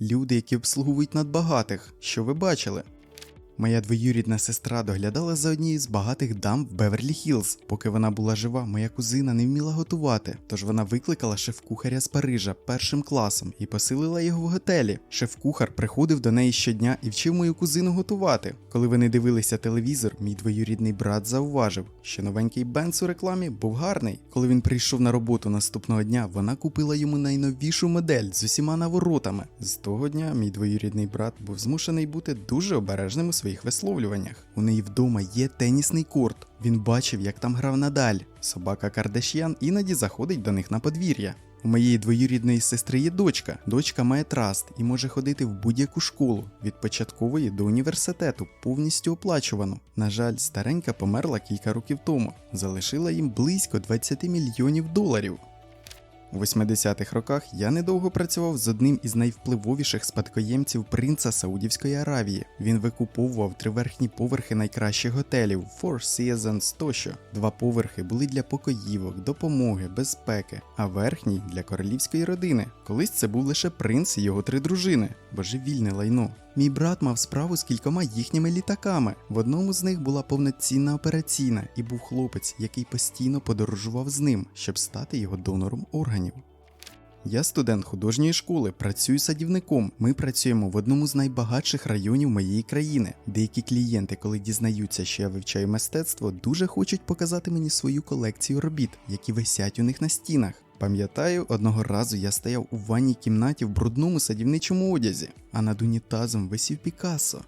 Люди, які обслуговують надбагатих, що ви бачили. Моя двоюрідна сестра доглядала за однією з багатих дам в Беверлі Хіллз. Поки вона була жива, моя кузина не вміла готувати, тож вона викликала шеф-кухаря з Парижа першим класом і посилила його в готелі. Шеф-кухар приходив до неї щодня і вчив мою кузину готувати. Коли вони дивилися телевізор, мій двоюрідний брат зауважив, що новенький Бенц у рекламі був гарний. Коли він прийшов на роботу наступного дня, вона купила йому найновішу модель з усіма наворотами. З того дня мій двоюрідний брат був змушений бути дуже обережним у своїх висловлюваннях. У неї вдома є тенісний корт. Він бачив, як там грав Надаль. Собака Кардаш'ян іноді заходить до них на подвір'я. У моєї двоюрідної сестри є дочка. Дочка має траст і може ходити в будь-яку школу від початкової до університету, повністю оплачувану. На жаль, старенька померла кілька років тому, залишила їм близько 20 мільйонів доларів. У 80-х роках я недовго працював з одним із найвпливовіших спадкоємців принца Саудівської Аравії. Він викуповував три верхні поверхи найкращих готелів Four Seasons тощо. Два поверхи були для покоївок, допомоги, безпеки, а верхній для королівської родини. Колись це був лише принц і його три дружини, божевільне лайно. Мій брат мав справу з кількома їхніми літаками. В одному з них була повноцінна операційна, і був хлопець, який постійно подорожував з ним, щоб стати його донором органів. Я студент художньої школи, працюю садівником. Ми працюємо в одному з найбагатших районів моєї країни. Деякі клієнти, коли дізнаються, що я вивчаю мистецтво, дуже хочуть показати мені свою колекцію робіт, які висять у них на стінах. Пам'ятаю, одного разу я стояв у ванній кімнаті в брудному садівничому одязі, а над унітазом висів Пікассо.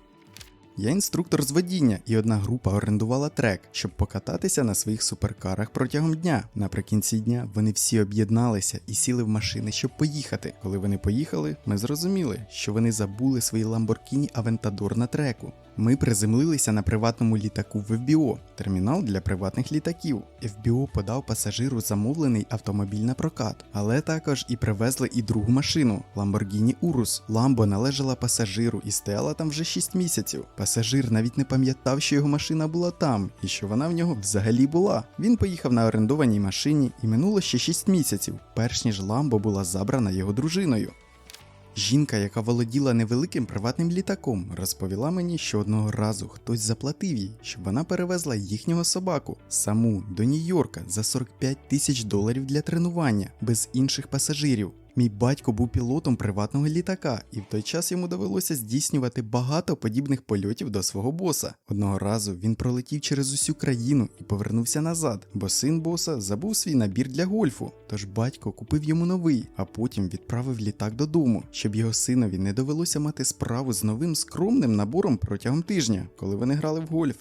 Я інструктор з водіння, і одна група орендувала трек, щоб покататися на своїх суперкарах протягом дня. Наприкінці дня вони всі об'єдналися і сіли в машини, щоб поїхати. Коли вони поїхали, ми зрозуміли, що вони забули свої Lamborghini Aventador на треку. Ми приземлилися на приватному літаку в FBO, термінал для приватних літаків. FBO подав пасажиру замовлений автомобіль на прокат, але також і привезли і другу машину Lamborghini Urus. Ламбо належала пасажиру і стояла там вже 6 місяців. Пасажир навіть не пам'ятав, що його машина була там і що вона в нього взагалі була. Він поїхав на орендованій машині і минуло ще 6 місяців, перш ніж Ламбо була забрана його дружиною. Жінка, яка володіла невеликим приватним літаком, розповіла мені, що одного разу хтось заплатив їй, щоб вона перевезла їхнього собаку саму до Нью-Йорка за 45 тисяч доларів для тренування без інших пасажирів. Мій батько був пілотом приватного літака, і в той час йому довелося здійснювати багато подібних польотів до свого боса. Одного разу він пролетів через усю країну і повернувся назад, бо син боса забув свій набір для гольфу. Тож батько купив йому новий, а потім відправив літак додому, щоб його синові не довелося мати справу з новим скромним набором протягом тижня, коли вони грали в гольф.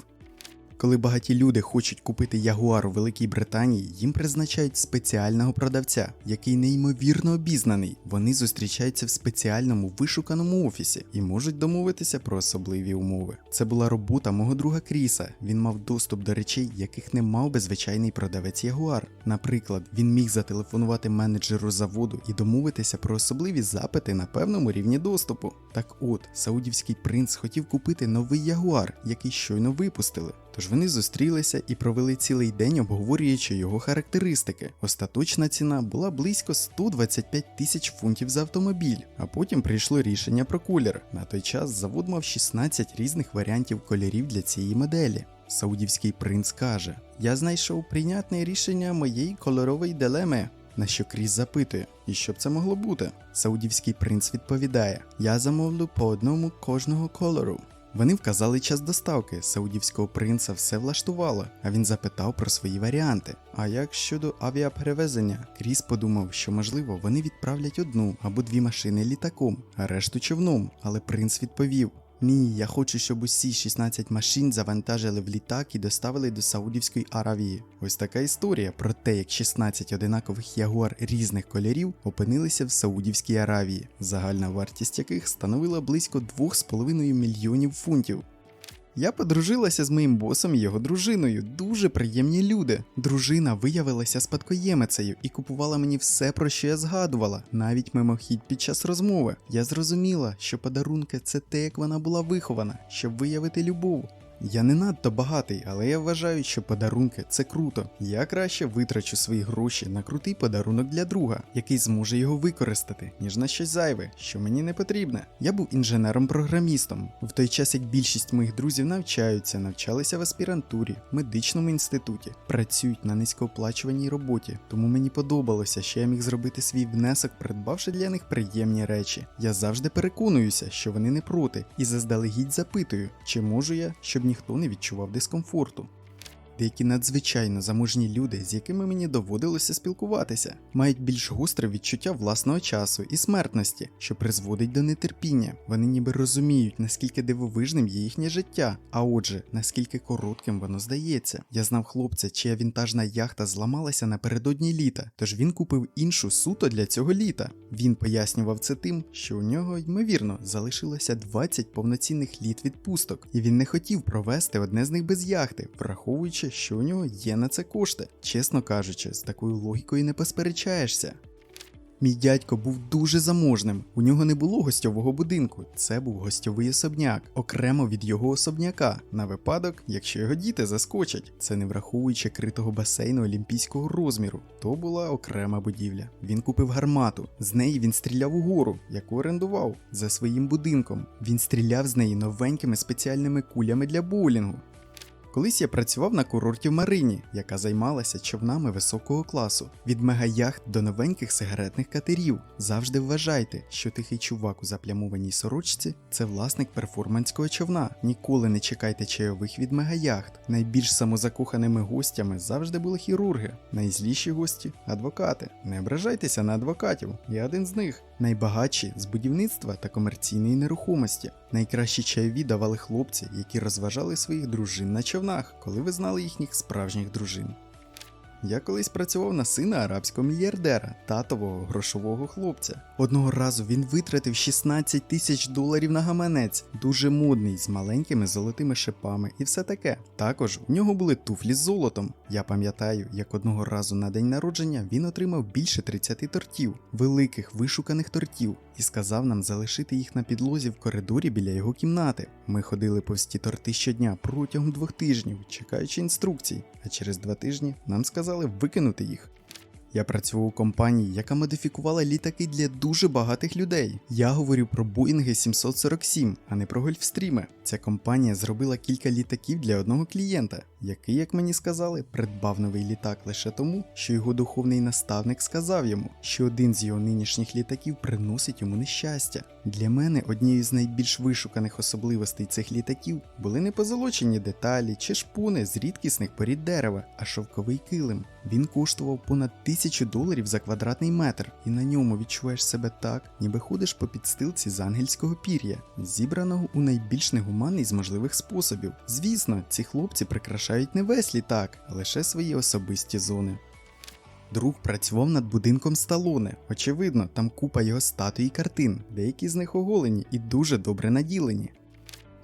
Коли багаті люди хочуть купити ягуар у Великій Британії, їм призначають спеціального продавця, який неймовірно обізнаний. Вони зустрічаються в спеціальному вишуканому офісі і можуть домовитися про особливі умови. Це була робота мого друга Кріса. Він мав доступ до речей, яких не мав би звичайний продавець Ягуар. Наприклад, він міг зателефонувати менеджеру заводу і домовитися про особливі запити на певному рівні доступу. Так от, саудівський принц хотів купити новий ягуар, який щойно випустили. Тож вони зустрілися і провели цілий день, обговорюючи його характеристики. Остаточна ціна була близько 125 тисяч фунтів за автомобіль, а потім прийшло рішення про колір. На той час завод мав 16 різних варіантів кольорів для цієї моделі. Саудівський принц каже: Я знайшов прийнятне рішення моєї кольорової дилеми. На що Кріс запитує, і що б це могло бути? Саудівський принц відповідає: Я замовлю по одному кожного кольору. Вони вказали час доставки. Саудівського принца все влаштувало, а він запитав про свої варіанти. А як щодо авіаперевезення? Кріс подумав, що можливо вони відправлять одну або дві машини літаком, а решту човном. Але принц відповів: Ні, я хочу, щоб усі 16 машин завантажили в літак і доставили до Саудівської Аравії. Ось така історія про те, як 16 одинакових ягуар різних кольорів опинилися в Саудівській Аравії, загальна вартість яких становила близько 2,5 мільйонів фунтів. Я подружилася з моїм босом і його дружиною. Дуже приємні люди. Дружина виявилася спадкоємицею і купувала мені все, про що я згадувала, навіть мимохідь під час розмови. Я зрозуміла, що подарунки це те, як вона була вихована, щоб виявити любов. Я не надто багатий, але я вважаю, що подарунки це круто. Я краще витрачу свої гроші на крутий подарунок для друга, який зможе його використати, ніж на щось зайве, що мені не потрібне. Я був інженером-програмістом. В той час як більшість моїх друзів навчаються, навчалися в аспірантурі, медичному інституті, працюють на низькооплачуваній роботі. Тому мені подобалося, що я міг зробити свій внесок, придбавши для них приємні речі. Я завжди переконуюся, що вони не проти, і заздалегідь запитую, чи можу я, щоб ніхто не відчував дискомфорту. Деякі надзвичайно заможні люди, з якими мені доводилося спілкуватися, мають більш гостре відчуття власного часу і смертності, що призводить до нетерпіння. Вони ніби розуміють, наскільки дивовижним є їхнє життя, а отже, наскільки коротким воно здається. Я знав хлопця, чия вінтажна яхта зламалася напередодні літа, тож він купив іншу суто для цього літа. Він пояснював це тим, що у нього, ймовірно, залишилося 20 повноцінних літ відпусток, і він не хотів провести одне з них без яхти, враховуючи що у нього є на це кошти. Чесно кажучи, з такою логікою не посперечаєшся. Мій дядько був дуже заможним. У нього не було гостьового будинку. Це був гостьовий особняк, окремо від його особняка, на випадок, якщо його діти заскочать. Це не враховуючи критого басейну олімпійського розміру. То була окрема будівля. Він купив гармату. З неї він стріляв угору, яку орендував за своїм будинком. Він стріляв з неї новенькими спеціальними кулями для боулінгу. Колись я працював на курорті в Марині, яка займалася човнами високого класу, від мегаяхт до новеньких сигаретних катерів. Завжди вважайте, що тихий чувак у заплямованій сорочці це власник перформанського човна. Ніколи не чекайте чайових від мегаяхт. Найбільш самозакоханими гостями завжди були хірурги, найзліші гості адвокати. Не ображайтеся на адвокатів, я один з них. Найбагатші з будівництва та комерційної нерухомості. Найкращі чайові давали хлопці, які розважали своїх дружин на човнах, коли ви знали їхніх справжніх дружин. Я колись працював на сина арабського мільярдера, татового грошового хлопця. Одного разу він витратив 16 тисяч доларів на гаманець, дуже модний, з маленькими золотими шипами і все таке. Також у нього були туфлі з золотом. Я пам'ятаю, як одного разу на день народження він отримав більше 30 тортів, великих вишуканих тортів, і сказав нам залишити їх на підлозі в коридорі біля його кімнати. Ми ходили повз ті торти щодня протягом двох тижнів, чекаючи інструкцій, а через два тижні нам сказали викинути їх. Я працював у компанії, яка модифікувала літаки для дуже багатих людей. Я говорю про Боїнги 747, а не про Гольфстріми. Ця компанія зробила кілька літаків для одного клієнта, який, як мені сказали, придбав новий літак лише тому, що його духовний наставник сказав йому, що один з його нинішніх літаків приносить йому нещастя. Для мене однією з найбільш вишуканих особливостей цих літаків були не позолочені деталі чи шпуни з рідкісних порід дерева, а шовковий килим. Він коштував понад тисячу доларів за квадратний метр, і на ньому відчуваєш себе так, ніби ходиш по підстилці з ангельського пір'я, зібраного у найбільш негуманний з можливих способів. Звісно, ці хлопці прикрашають не весь літак, а лише свої особисті зони. Друг працював над будинком Сталоне. Очевидно, там купа його статуй і картин, деякі з них оголені і дуже добре наділені.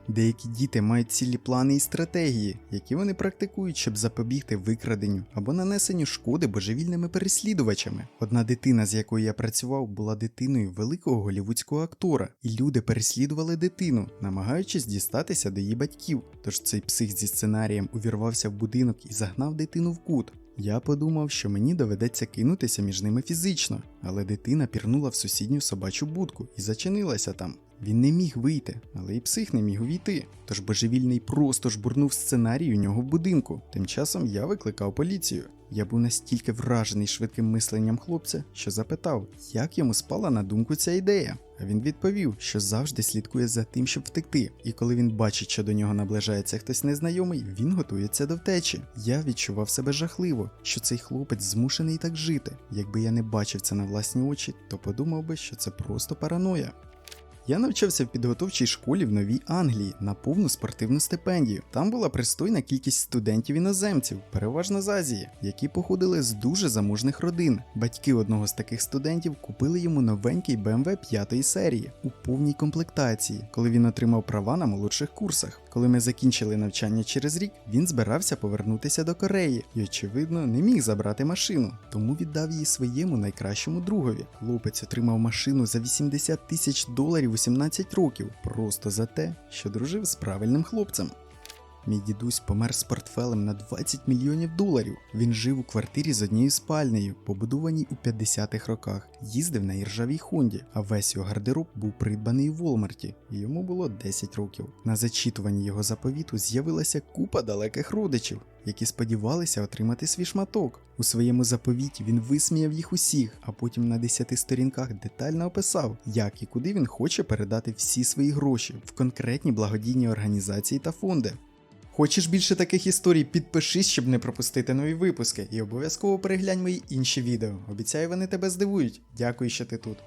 Деякі діти мають цілі плани і стратегії, які вони практикують, щоб запобігти викраденню або нанесенню шкоди божевільними переслідувачами. Одна дитина, з якою я працював, була дитиною великого голівудського актора, і люди переслідували дитину, намагаючись дістатися до її батьків. Тож цей псих зі сценарієм увірвався в будинок і загнав дитину в кут. Я подумав, що мені доведеться кинутися між ними фізично, але дитина пірнула в сусідню собачу будку і зачинилася там. Він не міг вийти, але і псих не міг увійти. Тож божевільний просто жбурнув сценарій у нього в будинку. Тим часом я викликав поліцію. Я був настільки вражений швидким мисленням хлопця, що запитав, як йому спала на думку ця ідея. А він відповів, що завжди слідкує за тим, щоб втекти, і коли він бачить, що до нього наближається хтось незнайомий, він готується до втечі. Я відчував себе жахливо, що цей хлопець змушений так жити. Якби я не бачив це на власні очі, то подумав би, що це просто параноя. Я навчався в підготовчій школі в Новій Англії на повну спортивну стипендію. Там була пристойна кількість студентів-іноземців, переважно з Азії, які походили з дуже заможних родин. Батьки одного з таких студентів купили йому новенький BMW 5 серії у повній комплектації, коли він отримав права на молодших курсах. Коли ми закінчили навчання через рік, він збирався повернутися до Кореї і, очевидно, не міг забрати машину, тому віддав її своєму найкращому другові. Хлопець отримав машину за 80 тисяч доларів у 17 років, просто за те, що дружив з правильним хлопцем. Мій дідусь помер з портфелем на 20 мільйонів доларів. Він жив у квартирі з однією спальнею, побудованій у 50-х роках. Їздив на іржавій Хонді, а весь його гардероб був придбаний у Волмарті, йому було 10 років. На зачитуванні його заповіту з'явилася купа далеких родичів, які сподівалися отримати свій шматок. У своєму заповіті він висміяв їх усіх, а потім на 10 сторінках детально описав, як і куди він хоче передати всі свої гроші в конкретні благодійні організації та фонди. Хочеш більше таких історій? Підпишись, щоб не пропустити нові випуски, і обов'язково переглянь мої інші відео. Обіцяю, вони тебе здивують. Дякую, що ти тут.